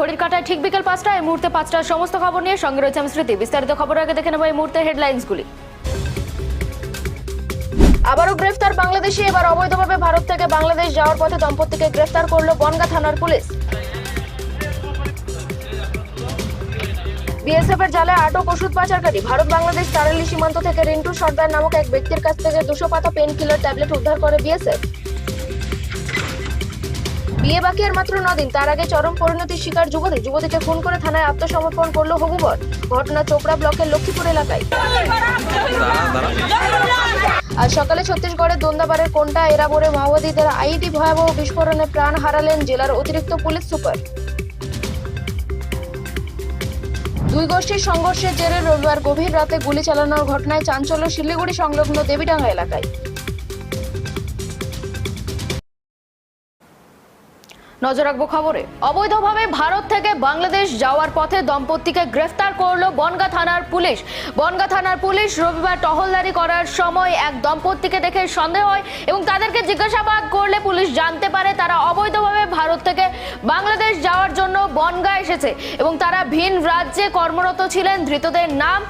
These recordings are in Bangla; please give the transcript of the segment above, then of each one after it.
ঘড়ির কাটায় ঠিক বিকেল পাঁচটা এই মুহূর্তে পাঁচটার সমস্ত খবর নিয়ে সঙ্গে রয়েছে আমি স্মৃতি। বিস্তারিত খবর আগে দেখে নেব এই মুহূর্তে হেডলাইন্সগুলি। আবারও গ্রেফতার বাংলাদেশি, এবার অবৈধভাবে ভারত থেকে বাংলাদেশ যাওয়ার পথে দম্পতিকে গ্রেফতার করল বনগা থানার পুলিশ। বিএসএফ এর জালে আটক ওষুধ পাচারকারী, ভারত বাংলাদেশ তারালি সীমান্ত থেকে রিন্টু সর্দার নামক এক ব্যক্তির কাছ থেকে দুশো পাতা পেন কিলার ট্যাবলেট উদ্ধার করে বিএসএফ। বিয়ে বাকি আর মাত্র নদিন। তার আগে চরম পরিণতির শিকার যুবতী। যুবতীকে খুন করে থানায় আত্মসমর্পণ করল হবুবর। ঘটনা চোপড়া ব্লকের লক্ষ্মীপুর এলাকায়। আজ সকালে ছত্তিশগড়ের দোন্দাবাড়ের কোন্টা এরাবোরে মাওবাদীদের আইডি ভয়াবহ বিস্ফোরণে প্রাণ হারালেন জেলার অতিরিক্ত পুলিশ সুপার। দুই গোষ্ঠীর সংঘর্ষের জেরে রবিবার গভীর রাতে গুলি চালানোর ঘটনায় চাঞ্চল্য শিলিগুড়ি সংলগ্ন দেবীডাঙ্গা এলাকায়। নজর রাখব খবরে। অবৈধভাবে ভারত থেকে বাংলাদেশ যাওয়ার পথে দম্পতিকে গ্রেফতার করল বনগা থানার পুলিশ। বনগা থানার পুলিশ রবিবার টহলদারি করার সময় এক দম্পতিকে দেখে সন্দেহ হয় এবং তাদেরকে জিজ্ঞাসাবাদ করলে পুলিশ জানতে পারে তারা অবৈধভাবে ভারত থেকে বাংলাদেশ যাওয়ার জন্য বনগা এসেছে এবং তারা ভিন রাজ্যে কর্মরত ছিলেন। ধৃতদের নাম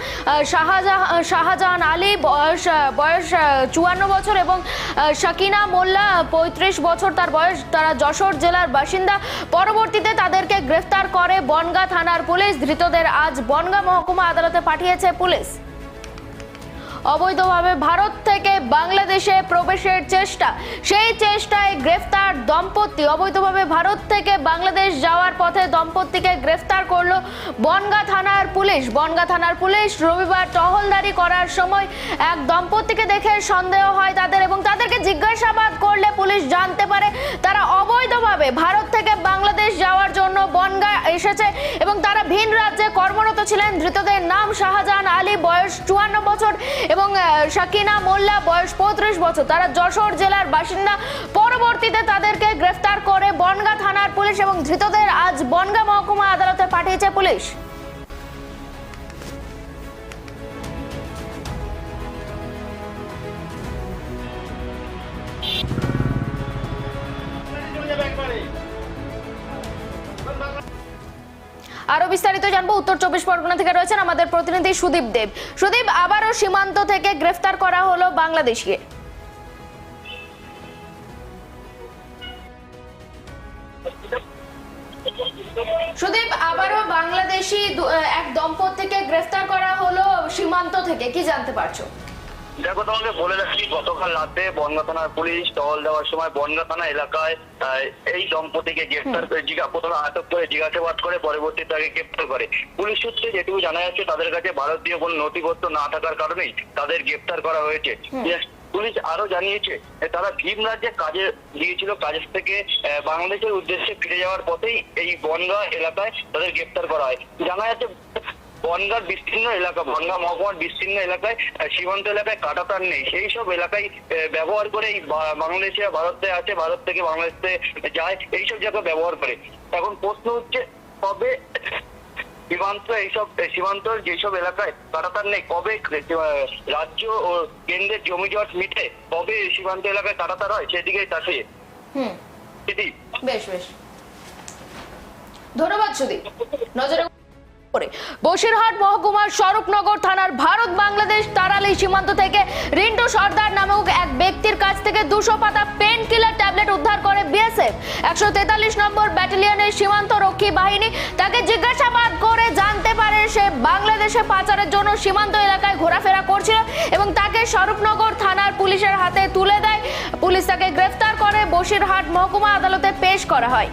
শাহজাহান শাহজাহান আলী, বয়স বয়স চুয়ান্ন বছর এবং শাকিনা মোল্লা, পঁয়ত্রিশ বছর। তার বয়স তারা যশোর জেলার বাসিন্দা। পরবর্তীতে তাদেরকে গ্রেফতার করে বনগা থানার পুলিশ। ধৃতদের আজ বনগা মহকুমা আদালতে পাঠিয়েছে পুলিশ। অবৈধভাবে ভারত থেকে বাংলাদেশে প্রবেশের চেষ্টা। সেই চেষ্টায় গ্রেফতার দম্পতি। অবৈধভাবে ভারত থেকে বাংলাদেশ যাওয়ার পথে দম্পতিকে গ্রেফতার করল বনগা থানার পুলিশ। বনগা থানার পুলিশ রবিবার টহলদারি করার সময় এক দম্পতিকে দেখে সন্দেহ হয় তাদের এবং তাদেরকে জিজ্ঞাসাবাদ করলে পুলিশ জানতে পারে তারা অবৈধভাবে ভারত থেকে বাংলাদেশ যাওয়ার জন্য বনগা এসেছে এবং তারা ভিন রাজ্যে কর্মরত ছিলেন। ধৃতদের নাম শাহজাহান আলী, বয়স চুয়ান্ন বছর। এবং শাকিনা মোল্লা বয়স পঁয়ত্রিশ বছর। তারা যশোর জেলার বাসিন্দা। পরবর্তীতে তাদেরকে গ্রেফতার করে বনগা থানার পুলিশ এবং ধৃতদের আজ বনগা মহকুমা আদালতে পাঠিয়েছে পুলিশ। আরও বিস্তারিত জানব। উত্তর চব্বিশ পরগনা থেকে রয়েছেন আমাদের প্রতিনিধি সুদীপ দেব। সুদীপ, আবারও সীমান্ত থেকে গ্রেফতার করা হলো বাংলাদেশকে। সুদীপ, আবারও বাংলাদেশি এক দম্পতিকে গ্রেফতার করা হলো সীমান্ত থেকে। কি জানতে পারছ? দেখো তোমাকে বলে রাখি গতকাল রাতে বনগা থানার পুলিশ টহল দেওয়ার সময় বনগা থানা এলাকায় এই দম্পতিকে গ্রেফতার করে জিজ্ঞা প্রথমে আটক করে জিজ্ঞাসাবাদ করে পরবর্তীতে তাকে গ্রেফতার করে। পুলিশ সূত্রে যেটুকু জানা যাচ্ছে তাদের কাছে ভারতীয় কোনো নথিপত্র না থাকার কারণেই তাদের গ্রেফতার করা হয়েছে। পুলিশ আরও জানিয়েছে তারা ভিন রাজ্যে কাজে গিয়েছিল কাজের থেকে বাংলাদেশের উদ্দেশ্যে ফিরে যাওয়ার পথেই এই বনগা এলাকায় তাদের গ্রেফতার করা হয়। জানা যাচ্ছে বনগার বিস্তীর্ণ এলাকা বনগা মহকুমার বিস্তীর্ণ এলাকায় সীমান্ত এলাকায় কাটাতার নেই। সেই সব এলাকায় ব্যবহার করে এই বাংলাদেশে ভারতে আছে ভারত থেকে বাংলাদেশে যায় এইসব জায়গা ব্যবহার করে। এখন প্রশ্ন হচ্ছে কবে সীমান্ত এইসব সীমান্তর যেসব এলাকায় কাটাতার নেই কবে রাজ্য ও কেন্দ্রের জমি জট মিটে কবে সীমান্ত এলাকায় কাটাতার হয় সেদিকেই তাকিয়ে। হুম। বেশ বেশ। ধন্যবাদ সুদীপ। নজরে বসিরহাট মহকুমার স্বরূপনগর থানার ভারত বাংলাদেশ তারালি সীমান্ত থেকে রিন্টু সর্দার নামক এক ব্যক্তির কাছ থেকে দুশো পাতা পেন কিলার ট্যাবলেট উদ্ধার করে বিএসএফ। একশো তেতাল্লিশ নম্বর ব্যাটালিয়নের সীমান্ত রক্ষী বাহিনী তাকে জিজ্ঞাসাবাদ করে জানতে পারে সে বাংলাদেশে পাচারের জন্য সীমান্ত এলাকায় ঘোরাফেরা করছিল এবং তাকে স্বরূপনগর থানার পুলিশের হাতে তুলে দেয়। পুলিশ তাকে গ্রেফতার করে। বসিরহাট মহকুমা আদালতে পেশ করা হয়।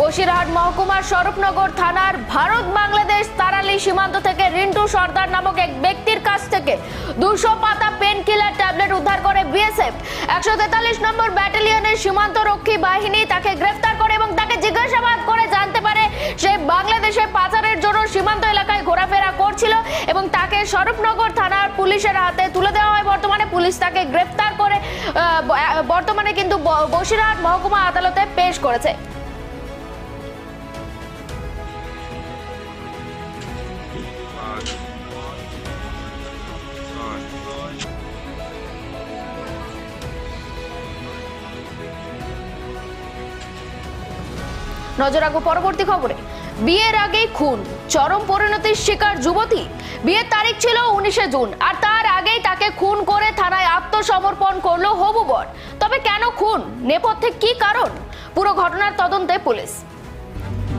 বসিরহাট মহকুমার স্বরূপনগর থানার ভারত বাংলাদেশ তারালি সীমান্ত থেকে রিন্টু সর্দার নামক এক ব্যক্তির কাছ থেকে দুশো পাতা পেন কিলার ট্যাবলেট উদ্ধার করে বিএসএফ একশো তেতাল্লিশ নম্বর ব্যাটালিয়নের সীমান্ত রক্ষী বাহিনী তাকে গ্রেফতার করে এবং তাকে জিজ্ঞাসাবাদ করে জানতে পারে সে বাংলাদেশে পাচারের জন্য সীমান্ত এলাকায় ঘোরাফেরা করছিল এবং তাকে স্বরূপনগর থানার পুলিশের হাতে তুলে দেওয়া হয়। বর্তমানে পুলিশ তাকে গ্রেফতার করে বর্তমানে কিন্তু বসিরহাট মহকুমা আদালতে পেশ করেছে। নজর রাখব পরবর্তী খবরে। বিয়ের আগেই খুন, চরম পরিণতির শিকার যুবতী। বিয়ের তারিখ ছিল উনিশে জুন, আর তার আগেই তাকে খুন করে থানায় আত্মসমর্পণ করল হবু বর। তবে কেন খুন? নেপথ্যে কি কারণ? পুরো ঘটনার তদন্তে পুলিশ।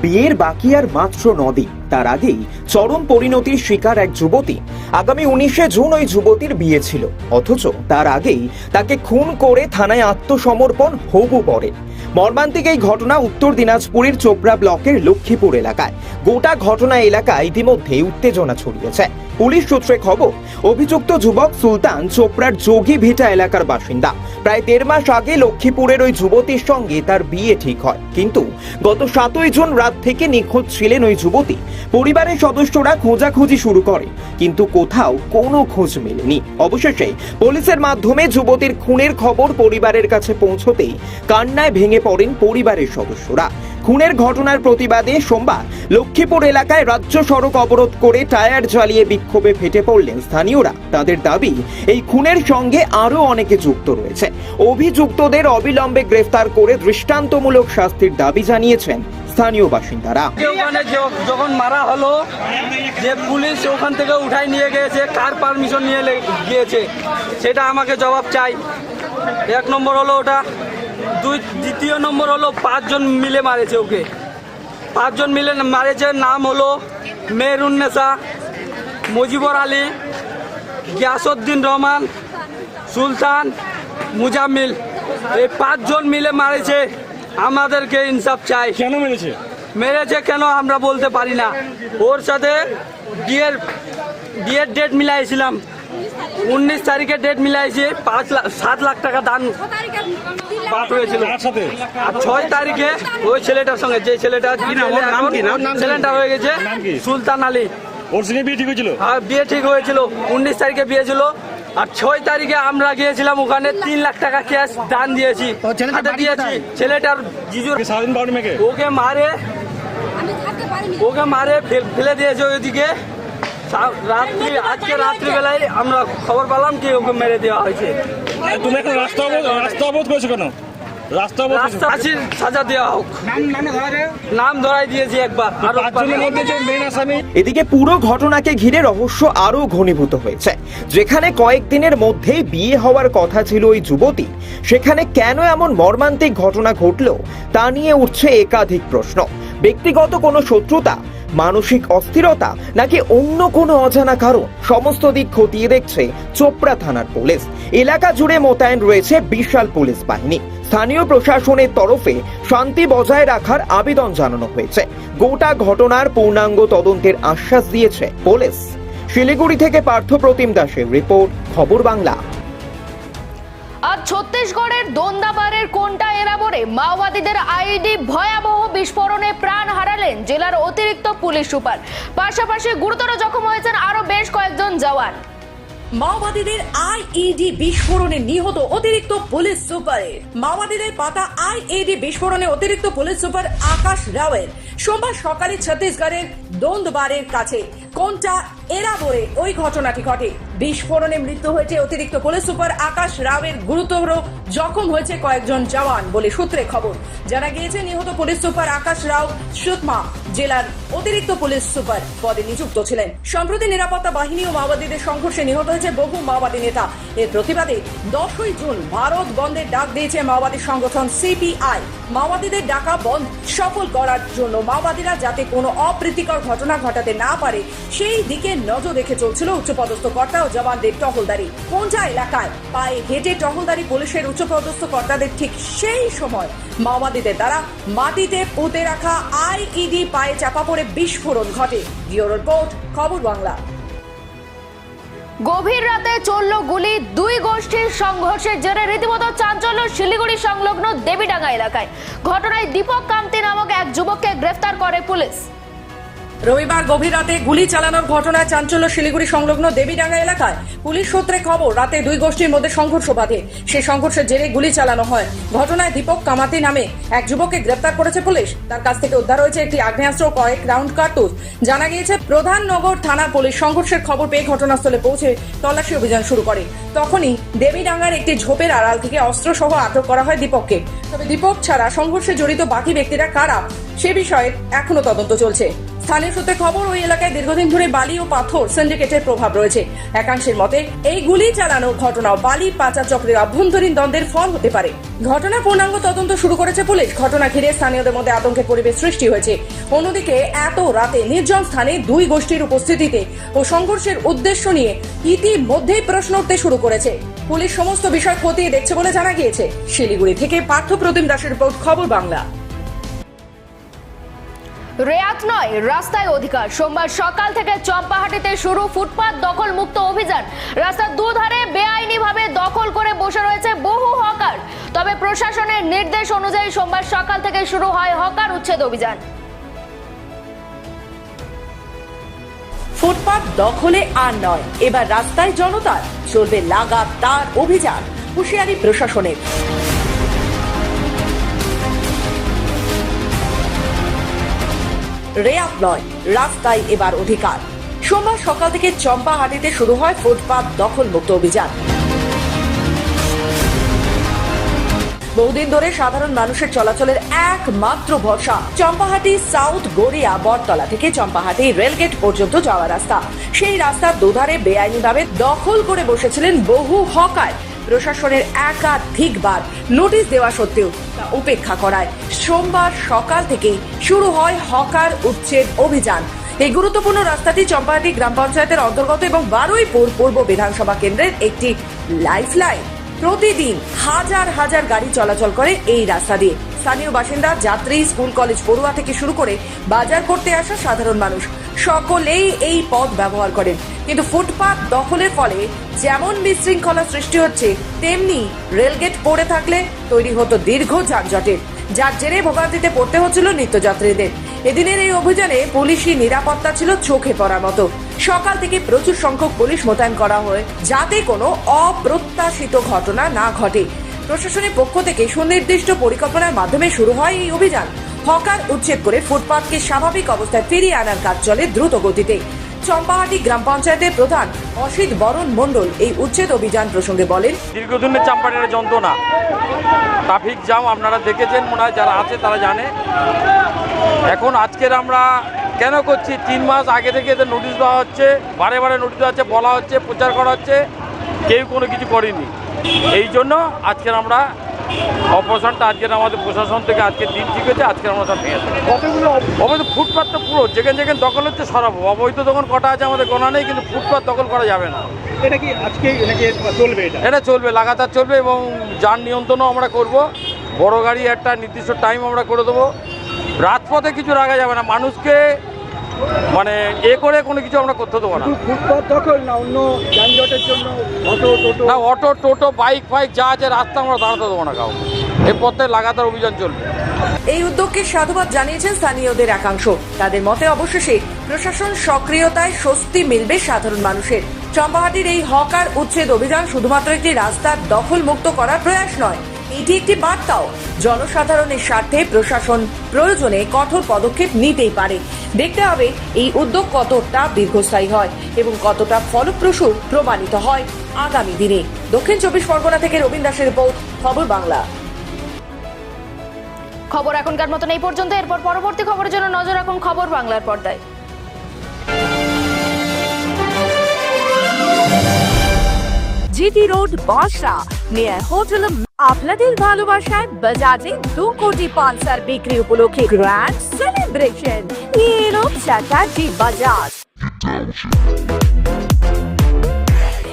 বিয়ের বাকি আর মাত্র নদী তার আগেই চরম পরিণতির শিকার এক যুবতী। আগামী উনিশে জুন ওই যুবতীর বিয়ে ছিল। অথচ তার আগেই তাকে খুন করে থানায় আত্মসমর্পণ হবু পড়ে মর্মান্তিক এই ঘটনা উত্তর দিনাজপুরের চোপড়া ব্লকের লক্ষ্মীপুর এলাকায়। গোটা ঘটনা এলাকায় ইতিমধ্যে উত্তেজনা ছড়িয়েছে। পুলিশ সূত্রে খবর, অভিযুক্ত যুবক সুলতান চোপড়ার যোগী ভিটা এলাকার বাসিন্দা। প্রায় দেড় মাস আগে লক্ষ্মীপুরের ওই যুবতীর সঙ্গে তার বিয়ে ঠিক হয়। কিন্তু গত সাতই জুন রাত থেকে নিখোঁজ ছিলেন ওই যুবতী। পরিবারের সদস্যরা খোঁজাখুঁজি শুরু করে, কিন্তু কোথাও কোনো খোঁজ মেলেনি। অবশেষে পুলিশের মাধ্যমে যুবতীর খুনের খবর পরিবারের কাছে পৌঁছতেই কান্নায় ভেঙে পড়েন পরিবারের সদস্যরা। খুনের ঘটনার প্রতিবাদে সোমবার লক্ষ্মীপুর এলাকায় রাজ্য সড়ক অবরোধ করে টায়ার জ্বালিয়ে বিক্ষোভে ফেটে পড়লেন স্থানীয়রা। তাদের দাবি, এই খুনের সঙ্গে আরও অনেকে যুক্ত রয়েছে। অভিযুক্তদের অবিলম্বে গ্রেফতার করে দৃষ্টান্তমূলক শাস্তির দাবি জানিয়েছেন স্থানীয় বাসিন্দারা। ওখানে যখন মারা হলো, যে পুলিশ ওখান থেকে উঠাই নিয়ে গিয়েছে, কার পারমিশন নিয়ে গিয়েছে, সেটা আমাকে জবাব চাই। এক নম্বর হলো ওটা, দুই, দ্বিতীয় নম্বর হলো পাঁচজন মিলে মারেছে ওকে। পাঁচজন মিলে মারেছে, নাম হলো মেহরুন্নেসা মুজিবর আলী, গিয়াসউদ্দিন রহমান, সুলতান, মুজাম্মিল। এই পাঁচজন মিলে মারেছে। আমাদেরকে ইনসাফ চাই। কেন মেরেছে? মেরেছে কেন আমরা বলতে পারি না। ওর সাথে বিয়ের বিয়ের ডেট মিলাইছিলাম। উনিশ তারিখে ডেট মিলাইছে পাঁচ লাখ সাত লাখ টাকা দান হয়েছিল। আর ছয় তারিখে ওই ছেলেটার সঙ্গে যে ছেলেটা ছেলেটা হয়ে গেছে সুলতান আলী। ওর সঙ্গে বিয়ে ঠিক হয়েছিল? আর বিয়ে ঠিক হয়েছিল। উনিশ তারিখে বিয়ে ছিল। আর ছয় তারিখে আমরা গিয়েছিলাম ওখানে তিন লাখ টাকা ক্যাশ দান দিয়েছি। হাতে দিয়েছি। ছেলেটার জিজুর ওকে মারে। ওকে মারে ফেল- ফেলে দিয়েছে ওইদিকে। রাত্রি আজকে রাত্রিবেলায় আমরা খবর পেলাম কি ওকে মেরে দেওয়া হয়েছে। তুমি এখন রাস্তা রাস্তা অবরোধ করেছ কেন? সাজা দেওয়া হোক। নাম ধরাই দিয়েছি একবার। আর এদিকে পুরো ঘটনাকে ঘিরে রহস্য আরও ঘনীভূত হয়েছে। যেখানে কয়েকদিনের মধ্যেই বিয়ে হওয়ার কথা ছিল ওই যুবতী। সেখানে কেন এমন মর্মান্তিক ঘটনা ঘটল তা নিয়ে উঠছে একাধিক প্রশ্ন। ব্যক্তিগত কোনো শত্রুতা মানসিক অস্থিরতা নাকি অন্য কোনো অজানা কারণ? সমস্ত দিক খতিয়ে দেখছে চোপড়া থানার পুলিশ। এলাকা জুড়ে মোতায়েন রয়েছে বিশাল পুলিশ বাহিনী। স্থানীয় প্রশাসনের তরফে শান্তি বজায় রাখার আবেদন জানানো হয়েছে। গোটা ঘটনার পূর্ণাঙ্গ তদন্তের আশ্বাস দিয়েছে পুলিশ। শিলিগুড়ি থেকে পার্থ প্রতিম দাসের রিপোর্ট, খবর বাংলা। ছত্তিশগড়ের দোন্দাবারের কোনটা এলাবরে মাওবাদীদের আইডি ভয়াবহ বিস্ফোরণে প্রাণ হারালেন জেলার অতিরিক্ত পুলিশ সুপার। পাশাপাশি গুরুতর জখম হয়েছেন আরও বেশ কয়েকজন জওয়ান। মাওবাদীদের আইইডি বিস্ফোরণে নিহত অতিরিক্ত পুলিশ সুপারের মাওবাদীদের পাতা আইইডি বিস্ফোরণে অতিরিক্ত পুলিশ সুপার আকাশ রাওয়ের। সোমবার সকালে ছত্তিশগড়ের দোন্দবারের কাছে। কোনটা এরাবোরে ওই ঘটনাটি ঘটে। বিস্ফোরণে মৃত্যু হয়েছে অতিরিক্ত পুলিশ সুপার আকাশ রাওয়ের গুরুতর জখম হয়েছে কয়েকজন জওয়ান বলে সূত্রে খবর। জানা গিয়েছে, নিহত পুলিশ সুপার আকাশ রাও সুতমা জেলার অতিরিক্ত পুলিশ সুপার পদে নিযুক্ত ছিলেন। সম্প্রতি নিরাপত্তা বাহিনী ও মাওবাদীদের সংঘর্ষে নিহত হয়েছে বহু মাওবাদী নেতা। এর প্রতিবাদে দশই জুন ভারত বন্ধের ডাক দিয়েছে মাওবাদী সংগঠন সিপিআই। মাওবাদীদের ডাকা বন্ধ সফল করার জন্য মাওবাদীরা যাতে কোনো অপ্রীতিকর ঘটনা ঘটাতে না পারে, সেই দিকে নজর রেখে চলছিল উচ্চপদস্থ কর্তা ও জওয়ানদের টহলদারি। কোনটা এলাকায় পায়ে হেঁটে টহলদারি পুলিশের উচ্চপদস্থ কর্তাদের ঠিক সেই সময় মাওবাদীদের দ্বারা মাটিতে পুঁতে রাখা আইইডি পায়ে চাপা পড়ে বিস্ফোরণ ঘটে। ব্যুরো রিপোর্ট, খবর বাংলা। গভীর রাতে চলল গুলি, দুই গোষ্ঠীর সংঘর্ষের জেরে রীতিমতো চাঞ্চল্য শিলিগুড়ি সংলগ্ন দেবীডাঙ্গা এলাকায়। ঘটনায় দীপক কান্তি নামক এক যুবককে গ্রেফতার করে পুলিশ। রবিবার গভীর রাতে গুলি চালানোর ঘটনায় চাঞ্চল্য শিলিগুড়ি সংলগ্ন দেবীডাঙ্গা এলাকায় পুলিশ সূত্রে খবর, রাতে দুই গোষ্ঠীর মধ্যে সংঘর্ষ বাধে। সে সংঘর্ষের জেরে গুলি চালানো হয়। ঘটনায় দীপক কামাতি নামে এক যুবককে গ্রেপ্তার করেছে পুলিশ। তার কাছ থেকে উদ্ধার হয়েছে একটি আগ্নেয়াস্ত্র কয়েক রাউন্ড কার্তুজ। জানা গিয়েছে প্রধাননগর থানা পুলিশ সংঘর্ষের খবর পেয়ে ঘটনাস্থলে পৌঁছে তল্লাশি অভিযান শুরু করে। তখনই দেবীডাঙ্গার একটি ঝোপের আড়াল থেকে অস্ত্র অস্ত্রসহ আটক করা হয় দীপককে। তবে দীপক ছাড়া সংঘর্ষে জড়িত বাকি ব্যক্তিরা কারা, সে বিষয়ে এখনও তদন্ত চলছে। স্থানীয় সূত্রে খবর, ওই এলাকায় দীর্ঘদিন ধরে বালি ও পাথর সিন্ডিকেটের প্রভাব রয়েছে। একাংশের মতে, এই গুলি চালানো ঘটনাও বালি, পাচার চক্রের অভ্যন্তরীণ দ্বন্দ্বের ফল হতে পারে। ঘটনা পূর্ণাঙ্গ তদন্ত শুরু করেছে পুলিশ। ঘটনা ঘিরে স্থানীয়দের মধ্যে আতঙ্কের পরিবেশ সৃষ্টি হয়েছে। অন্যদিকে, এত রাতে নির্জন স্থানে দুই গোষ্ঠীর উপস্থিতিতে ও সংঘর্ষের উদ্দেশ্য নিয়ে ইতিমধ্যেই প্রশ্ন উঠতে শুরু করেছে। পুলিশ সমস্ত বিষয় খতিয়ে দেখছে বলে জানা গিয়েছে। শিলিগুড়ি থেকে পার্থ প্রতিম দাসের রিপোর্ট, খবর বাংলা। রেয়াত নয়, রাস্তায় অধিকার। সোমবার সকাল থেকে চম্পাহাটিতে শুরু ফুটপাত দখল মুক্ত অভিযান। রাস্তার দুধারে বেআইনিভাবে দখল করে বসে রয়েছে বহু হকার। তবে প্রশাসনের নির্দেশ অনুযায়ী সোমবার সকাল থেকে শুরু হয় হকার উচ্ছেদ অভিযান। ফুটপাত দখলে আর নয়, এবার রাস্তায় জনতার। চলবে লাগাতার অভিযান, হুঁশিয়ারি প্রশাসনের। রেয়াত নয়, রাস্তায় এবার অধিকার। সোমবার সকাল থেকে চম্পাহাটিতে শুরু হয় ফুটপাত দখল মুক্ত অভিযান। বহুদিন ধরে সাধারণ মানুষের চলাচলের একমাত্র ভরসা চম্পাহাটি সাউথ গড়িয়া বটতলা থেকে চম্পাহাটি রেলগেট পর্যন্ত যাওয়ার রাস্তা। সেই রাস্তার দুধারে বেআইনিভাবে দখল করে বসেছিলেন বহু হকার। প্রশাসনের একাধিকবার নোটিশ দেওয়া সত্ত্বেও তা উপেক্ষা করায়। সোমবার সকাল থেকেই শুরু হয় হকার উচ্ছেদ অভিযান। এই গুরুত্বপূর্ণ রাস্তাটি চম্পাহাটি গ্রাম পঞ্চায়েতের অন্তর্গত এবং বারুইপুর পূর্ব বিধানসভা কেন্দ্রের একটি লাইফ লাইন প্রতিদিন হাজার হাজার গাড়ি চলাচল করে এই রাস্তা দিয়ে। স্থানীয় বাসিন্দা, যাত্রী, স্কুল, কলেজ, পড়ুয়া থেকে শুরু করে বাজার করতে আসা সাধারণ মানুষ, সকলেই এই পথ ব্যবহার করেন। কিন্তু ফুটপাত দখলের ফলে যেমন বিশৃঙ্খলা সৃষ্টি হচ্ছে, তেমনি রেলগেট পড়ে থাকলে তৈরি হতো দীর্ঘ যানজটের। যার জেরে ভোগান্তিতে পড়তে হচ্ছিল নিত্যযাত্রীদের। এদিনের এই অভিযানে পুলিশি নিরাপত্তা ছিল চোখে পড়ার মতো। সকাল থেকে প্রচুর সংখ্যক পুলিশ মোতায়েন করা হয় যাতে কোনো অপ্রত্যাশিত ঘটনা না ঘটে। প্রশাসনের পক্ষ থেকে সুনির্দিষ্ট পরিকল্পনার মাধ্যমে শুরু হয় এই অভিযান। হকার উচ্ছেদ করে ফুটপাতকে স্বাভাবিক অবস্থায় ফিরিয়ে আনার কাজ চলে দ্রুত গতিতে চম্পাহাটি গ্রাম পঞ্চায়েতের প্রধান অসিত বরণ মণ্ডল এই উচ্ছেদ অভিযান প্রসঙ্গে বলেন, দীর্ঘদিনের চাম্পাটের যন্ত্রণা। ট্রাফিক জ্যাম আপনারা দেখেছেন মনে হয়, যারা আছে তারা জানে। এখন আজকের আমরা কেন করছি? তিন মাস আগে থেকে এদের নোটিশ দেওয়া হচ্ছে বারে বারে নোটিশ দেওয়া হচ্ছে বলা হচ্ছে প্রচার করা হচ্ছে কেউ কোনো কিছু করেনি। এই জন্য আজকের আমরা অপারেশনটা আজকের আমাদের প্রশাসন থেকে আজকে দিন ঠিক হয়েছে আজকের আমরা সব কতগুলো অবৈধ ফুটপাত তো পুরো যেখানে যেখানে দখল হচ্ছে সরাবো। অবৈধ দখল কটা আছে আমাদের গোনা নেই কিন্তু ফুটপাত দখল করা যাবে না। এটা কি আজকে চলবে এটা? এটা চলবে লাগাতার চলবে এবং যান নিয়ন্ত্রণও আমরা করব। বড় গাড়ি একটা নির্দিষ্ট টাইম আমরা করে দেবো। রাজপথে কিছু রাখা যাবে না। মানুষকে মানে এ করে কোনো কিছু আমরা করতে দেবো না। দখল না অন্য যানজটের জন্য অটো টোটো। না অটো টোটো বাইক ফাইক যা আছে রাস্তা আমরা দাঁড়াতে দেবো না কাউকে। এই পথে লাগাতার অভিযান চলবে। এই উদ্যোগকে সাধুবাদ জানিয়েছেন স্থানীয়দের একাংশ। তাদের মতে অবশেষে প্রশাসন সক্রিয়তায় স্বস্তি মিলবে সাধারণ মানুষের। চম্পাহাটির এই হকার উচ্ছেদ অভিযান শুধুমাত্র একটি রাস্তার দখল মুক্ত করার প্রয়াস নয় এটি একটি বার্তাও। জনসাধারণের স্বার্থে প্রশাসন প্রয়োজনে কঠোর পদক্ষেপ নিতেই পারে। দেখতে হবে এই উদ্যোগ কতটা দীর্ঘস্থায়ী হয় এবং কতটা ফলপ্রসূ প্রমাণিত হয় আগামী দিনে। দক্ষিণ চব্বিশ পরগনা থেকে রবীন দাসের রিপোর্ট খবর বাংলা। খবর এখনকার মতন এই পর্যন্ত। এরপর পরবর্তী খবরের জন্য নজর রাখুন খবর বাংলার পর্দায়। জিটি রোড বসরা নিয়ার হোটেল আপনাদের ভালোবাসায় বাজাজে দু কোটি পালসার বিক্রি উপলক্ষে গ্র্যান্ড সেলিব্রেশন নিয়ে এলো চ্যাটার্জি বাজাজ